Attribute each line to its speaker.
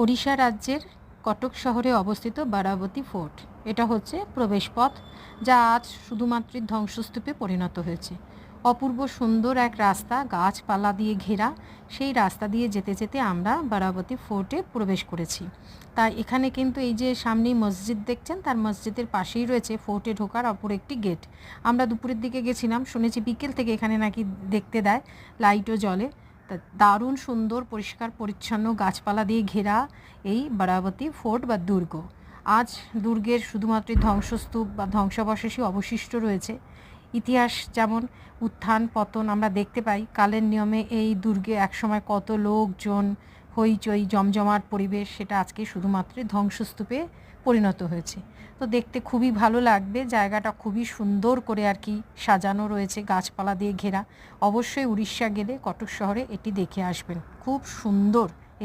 Speaker 1: ওড়িশা রাজ্যের কটক শহরে অবস্থিত বারাবতী ফোর্ট। এটা হচ্ছে প্রবেশপথ, যা আজ শুধুমাত্র ধ্বংসস্তূপে পরিণত হয়েছে। অপূর্ব সুন্দর এক রাস্তা, গাছপালা দিয়ে ঘেরা, সেই রাস্তা দিয়ে যেতে যেতে আমরা বারাবতী ফোর্টে প্রবেশ করেছি। তা এখানে কিন্তু এই যে সামনেই মসজিদ দেখছেন, তার মসজিদের পাশেই রয়েছে ফোর্টে ঢোকার অপর একটি গেট। আমরা দুপুরের দিকে গেছিলাম, শুনেছি বিকেল থেকে এখানে নাকি দেখতে দেয়, লাইটও জ্বলে। তা দারুণ সুন্দর, পরিষ্কার, পরিচ্ছন্ন গাছপালা দিয়ে ঘেরা এই বারাবতী ফোর্ট বা দুর্গ। আজ দুর্গের শুধুমাত্র ধ্বংসস্তূপ বা ধ্বংসাবশেষই অবশিষ্ট রয়েছে। ইতিহাস যেমন উত্থান, পতন আমরা দেখতে পাই, কালের নিয়মে এই দুর্গে একসময় কত লোকজন হইচই, জমজমাট পরিবেশ সেটা আজকে শুধুমাত্র ধ্বংসস্তূপে পরিণত হয়েছে। তো দেখতে খুবই ভালো লাগবে, জায়গাটা খুবই সুন্দর করে আর কি সাজানো রয়েছে গাছপালা দিয়ে ঘেরা। অবশ্যই উড়িষ্যা গেলে কটক শহরে এটি দেখে আসবেন। খুব সুন্দর।